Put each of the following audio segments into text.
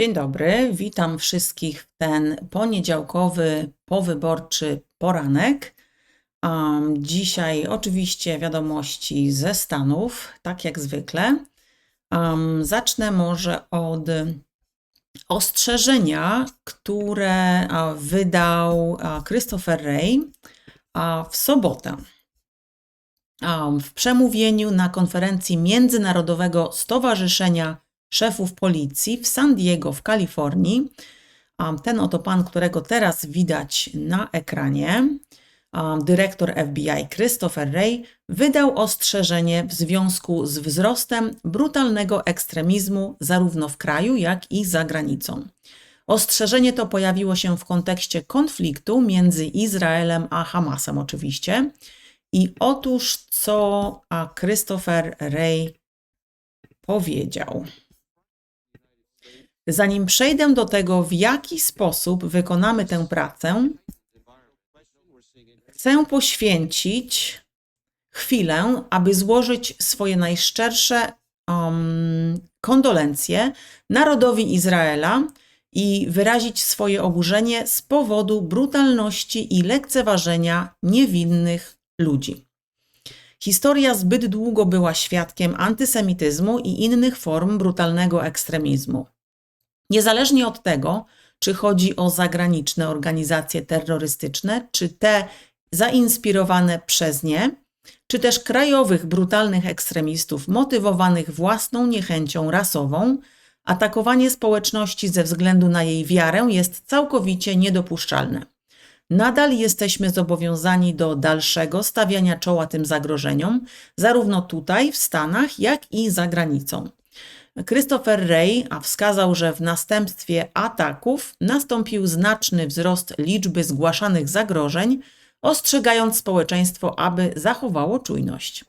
Dzień dobry, witam wszystkich w ten poniedziałkowy, powyborczy poranek. Um, dzisiaj oczywiście wiadomości ze Stanów, tak jak zwykle. Um, zacznę może od ostrzeżenia, które wydał Christopher Ray w sobotę. W przemówieniu na konferencji Międzynarodowego Stowarzyszenia szefów policji w San Diego w Kalifornii. Ten oto pan, którego teraz widać na ekranie, dyrektor FBI Christopher Wray, wydał ostrzeżenie w związku z wzrostem brutalnego ekstremizmu zarówno w kraju, jak i za granicą. Ostrzeżenie to pojawiło się w kontekście konfliktu między Izraelem a Hamasem, oczywiście. I otóż co Christopher Ray powiedział. Zanim przejdę do tego, w jaki sposób wykonamy tę pracę, chcę poświęcić chwilę, aby złożyć swoje najszczersze um, kondolencje narodowi Izraela i wyrazić swoje oburzenie z powodu brutalności i lekceważenia niewinnych ludzi. Historia zbyt długo była świadkiem antysemityzmu i innych form brutalnego ekstremizmu. Niezależnie od tego, czy chodzi o zagraniczne organizacje terrorystyczne, czy te zainspirowane przez nie, czy też krajowych brutalnych ekstremistów motywowanych własną niechęcią rasową, atakowanie społeczności ze względu na jej wiarę jest całkowicie niedopuszczalne. Nadal jesteśmy zobowiązani do dalszego stawiania czoła tym zagrożeniom, zarówno tutaj w Stanach, jak i za granicą. Christopher Ray wskazał, że w następstwie ataków nastąpił znaczny wzrost liczby zgłaszanych zagrożeń, ostrzegając społeczeństwo, aby zachowało czujność.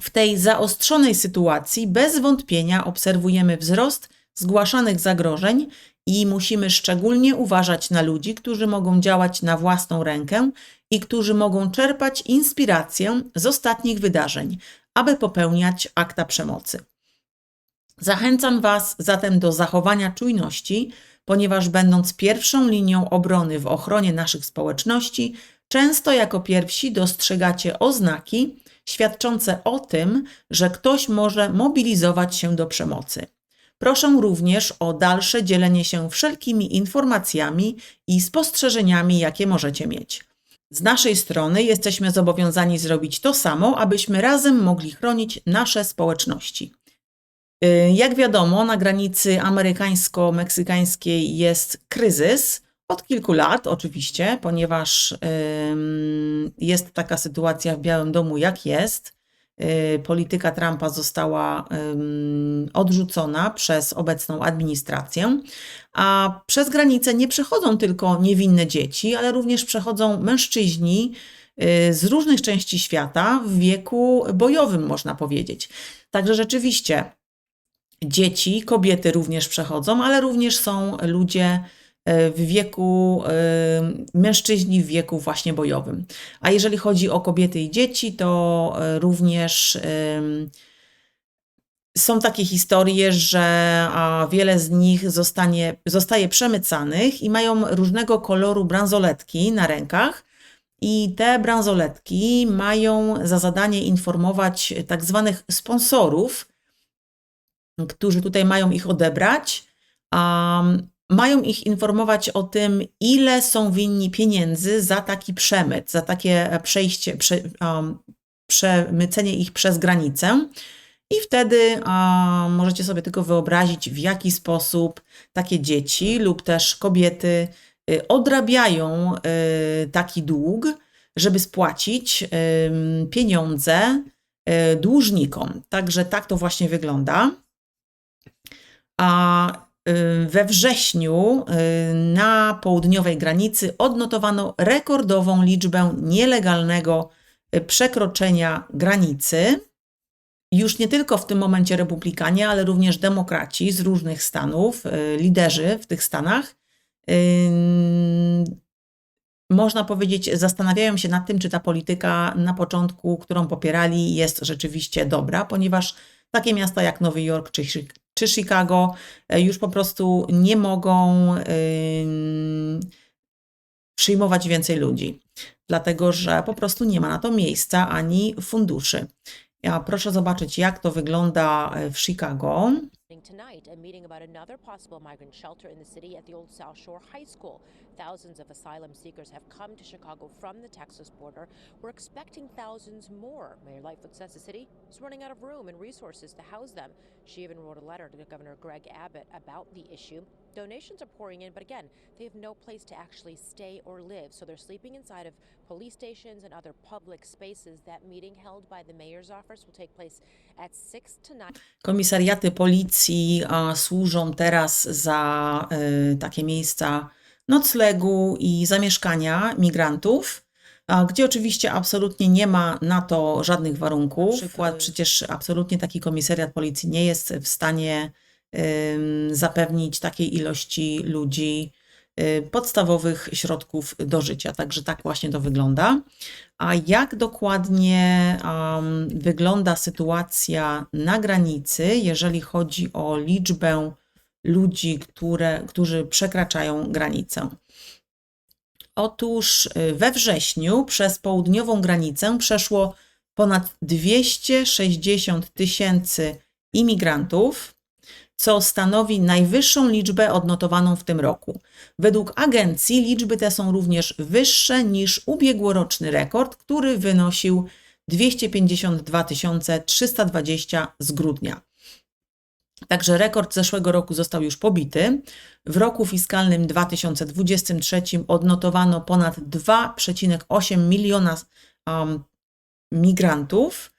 W tej zaostrzonej sytuacji bez wątpienia obserwujemy wzrost zgłaszanych zagrożeń i musimy szczególnie uważać na ludzi, którzy mogą działać na własną rękę i którzy mogą czerpać inspirację z ostatnich wydarzeń, aby popełniać akta przemocy. Zachęcam Was zatem do zachowania czujności, ponieważ będąc pierwszą linią obrony w ochronie naszych społeczności, często jako pierwsi dostrzegacie oznaki świadczące o tym, że ktoś może mobilizować się do przemocy. Proszę również o dalsze dzielenie się wszelkimi informacjami i spostrzeżeniami, jakie możecie mieć. Z naszej strony jesteśmy zobowiązani zrobić to samo, abyśmy razem mogli chronić nasze społeczności. Y, jak wiadomo, na granicy amerykańsko-meksykańskiej jest kryzys od kilku lat, oczywiście, ponieważ jest taka sytuacja w Białym Domu, jak jest. Y, polityka Trumpa została odrzucona przez obecną administrację, a przez granicę nie przechodzą tylko niewinne dzieci, ale również przechodzą mężczyźni y, z różnych części świata w wieku bojowym, można powiedzieć. Także rzeczywiście dzieci, kobiety również przechodzą, ale również są ludzie e, w wieku, e, mężczyźni w wieku właśnie bojowym. A jeżeli chodzi o kobiety i dzieci, to e, również są takie historie, że wiele z nich zostanie, zostaje przemycanych i mają różnego koloru bransoletki na rękach. I te bransoletki mają za zadanie informować tak zwanych sponsorów, którzy tutaj mają ich odebrać, um, mają ich informować o tym, ile są winni pieniędzy za taki przemyt, za takie przejście, prze, um, przemycenie ich przez granicę. I wtedy możecie sobie tylko wyobrazić, w jaki sposób takie dzieci lub też kobiety y, odrabiają y, taki dług, żeby spłacić y, pieniądze dłużnikom. Także tak to właśnie wygląda. A y, we wrześniu y, na południowej granicy odnotowano rekordową liczbę nielegalnego y, przekroczenia granicy. Już nie tylko w tym momencie republikanie, ale również demokraci z różnych stanów, liderzy w tych stanach, można powiedzieć, zastanawiają się nad tym, czy ta polityka na początku, którą popierali, jest rzeczywiście dobra, ponieważ takie miasta jak Nowy Jork czy, czy Chicago e, już po prostu nie mogą przyjmować więcej ludzi, dlatego że po prostu nie ma na to miejsca ani funduszy. Ja proszę zobaczyć, jak to wygląda w Chicago. Tonight, a meeting about another possible migrant shelter in the city at the old South Shore High School. Thousands of asylum seekers have come to Chicago from the Texas border. We're expecting thousands more. Mayor Lightfoot says the city is running out of room and resources to house them. She even wrote a letter to Governor Greg Abbott about the issue. Donations are pouring in, but again, they have no place to actually stay or live, so they're sleeping inside of police stations and other public spaces. That meeting held by the mayor's office will take place at 6 to 9. Komisariaty policji a, służą teraz za y, takie miejsca noclegu i zamieszkania migrantów, gdzie oczywiście absolutnie nie ma na to żadnych warunków. Przykład, przecież absolutnie taki komisariat policji nie jest w stanie zapewnić takiej ilości ludzi y, podstawowych środków do życia. Także tak właśnie to wygląda. A jak dokładnie um, wygląda sytuacja na granicy, jeżeli chodzi o liczbę ludzi, które, którzy przekraczają granicę? Otóż y, we wrześniu przez południową granicę przeszło ponad 260 tysięcy imigrantów, co stanowi najwyższą liczbę odnotowaną w tym roku. Według agencji liczby te są również wyższe niż ubiegłoroczny rekord, który wynosił 252 320 z grudnia. Także rekord zeszłego roku został już pobity. W roku fiskalnym 2023 odnotowano ponad 2,8 miliona um, migrantów,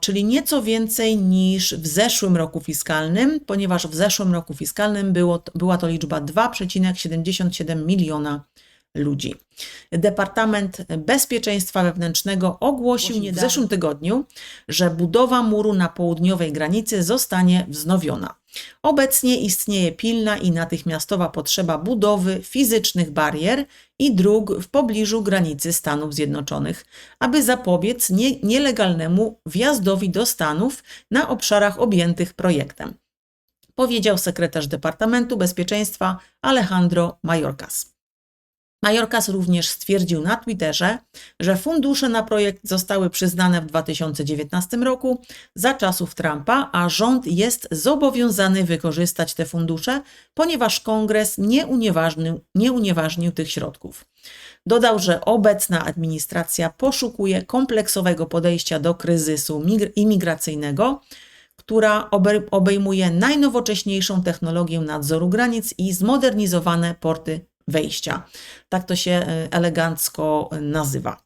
czyli nieco więcej niż w zeszłym roku fiskalnym, ponieważ w zeszłym roku fiskalnym było, była to liczba 2,77 miliona ludzi. Departament Bezpieczeństwa Wewnętrznego ogłosił w zeszłym tygodniu, że budowa muru na południowej granicy zostanie wznowiona. Obecnie istnieje pilna i natychmiastowa potrzeba budowy fizycznych barier i dróg w pobliżu granicy Stanów Zjednoczonych, aby zapobiec nie, nielegalnemu wjazdowi do Stanów na obszarach objętych projektem, powiedział sekretarz Departamentu Bezpieczeństwa Alejandro Mayorkas. Majorkas również stwierdził na Twitterze, że fundusze na projekt zostały przyznane w 2019 roku za czasów Trumpa, a rząd jest zobowiązany wykorzystać te fundusze, ponieważ kongres nie unieważnił, nie unieważnił tych środków. Dodał, że obecna administracja poszukuje kompleksowego podejścia do kryzysu imigracyjnego, która obejmuje najnowocześniejszą technologię nadzoru granic i zmodernizowane porty wejścia. Tak to się e, elegancko nazywa.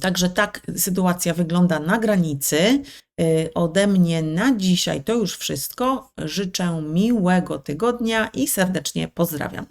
Także tak sytuacja wygląda na granicy. E, ode mnie na dzisiaj to już wszystko. Życzę miłego tygodnia i serdecznie pozdrawiam.